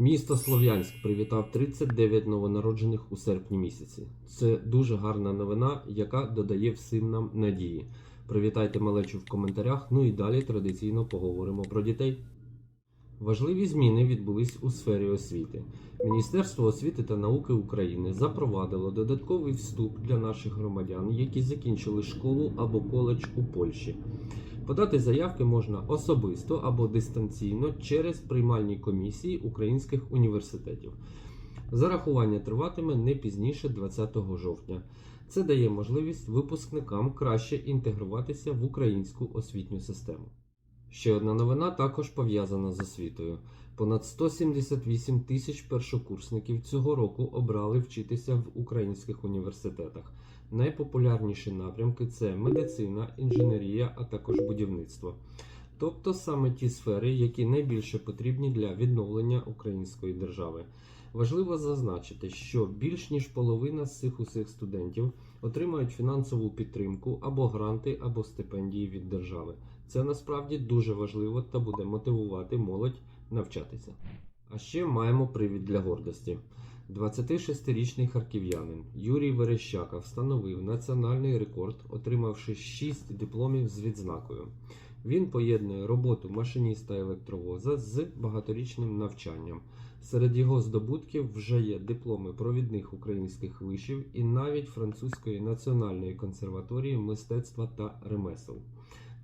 Місто Слов'янськ привітав 39 новонароджених у серпні місяці. Це дуже гарна новина, яка додає всім нам надії. Привітайте малечу в коментарях. Ну і далі традиційно поговоримо про дітей. Важливі зміни відбулись у сфері освіти. Міністерство освіти та науки України запровадило додатковий вступ для наших громадян, які закінчили школу або коледж у Польщі. Подати заявки можна особисто або дистанційно через приймальні комісії українських університетів. Зарахування триватиме не пізніше 20 жовтня. Це дає можливість випускникам краще інтегруватися в українську освітню систему. Ще одна новина також пов'язана з освітою. Понад 178 тисяч першокурсників цього року обрали вчитися в українських університетах. Найпопулярніші напрямки це медицина, інженерія, а також будівництво. Тобто саме ті сфери, які найбільше потрібні для відновлення української держави. Важливо зазначити, що більш ніж половина з цих усіх студентів отримають фінансову підтримку або гранти, або стипендії від держави. Це насправді дуже важливо та буде мотивувати молодь навчатися. А ще маємо привід для гордості. 26-річний харків'янин Юрій Верещака встановив національний рекорд, отримавши 6 дипломів з відзнакою. Він поєднує роботу машиніста електровоза з багаторічним навчанням. Серед його здобутків вже є дипломи провідних українських вишів і навіть французької національної консерваторії мистецтва та ремесел.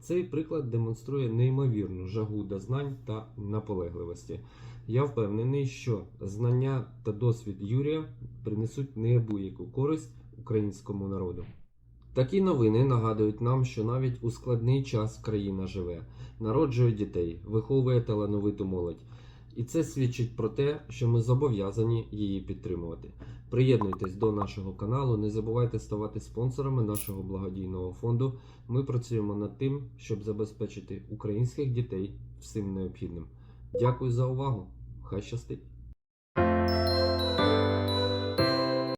Цей приклад демонструє неймовірну жагу до знань та наполегливості. Я впевнений, що знання та досвід Юрія принесуть неабияку користь українському народу. Такі новини нагадують нам, що навіть у складний час країна живе, народжує дітей, виховує талановиту молодь. І це свідчить про те, що ми зобов'язані її підтримувати. Приєднуйтесь до нашого каналу, не забувайте ставати спонсорами нашого благодійного фонду. Ми працюємо над тим, щоб забезпечити українських дітей всім необхідним. Дякую за увагу! Хай щастить!